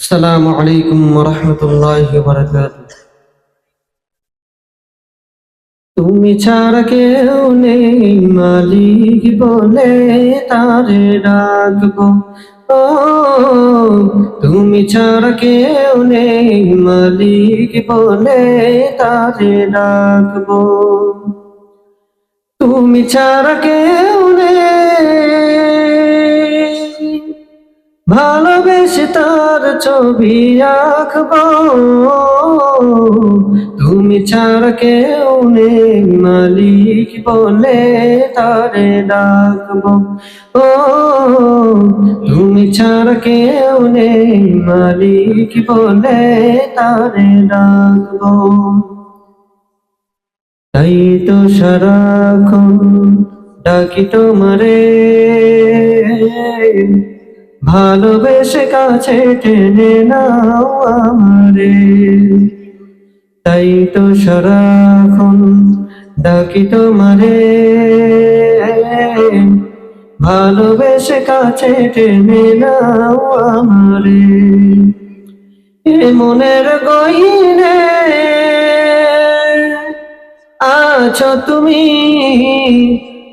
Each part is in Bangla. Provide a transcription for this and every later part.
السلام عليكم ورحمة الله وبركاته তুমি ছাড়া কেউ নেই মালিক বলে তারে ডাকবো ও তুমি ছাড়া কেউ নেই মালিক বলে তারে ডাকবো তুমি ছাড়া কেউ নেই ভালোবেসে তার ছবি আঁকব। তুমি ছাড়া কেউ নেই, মালিক বলে তারে ডাকব। ও, তুমি ছাড়া কেউ নেই, মালিক বলে তারে ডাকব। তাই তো সারাক্ষণ ডাকি তোমারে। ভালোবেসে কাছে টেনে নাও আমারে। তাই তো সারাক্ষণ ডাকি তোমারে। ভালোবেসে কাছে টেনে নাও আমারে। এ মনের গইনে আছো তুমি।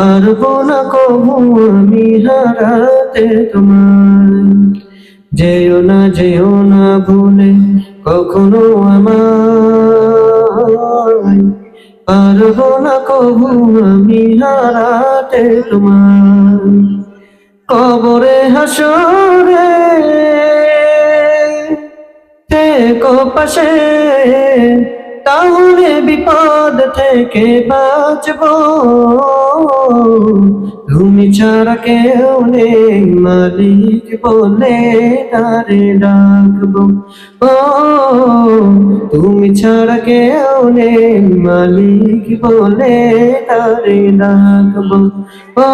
পারব না কবু আমি হারাতে তোমার যেও না যেও না ভুলে কখনো আমায়। পারব না কবু আমি তোমার কবরে হাসরে থেকো পাশে, তাহলে বিপদ থেকে বাঁচব। ছাড়া কেউ নেই, মালিক বলে তারে ডাকব। ও, তুমি ছাড়া কেউ নেই, মালিক বলে তারে ডাকব। ও,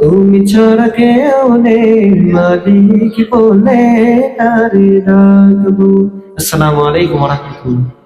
তুমি ছাড়া কেউ নেই, মালিক বলে তারে ডাকব। আসসালামু আলাইকুম রহমতুল্লাহ।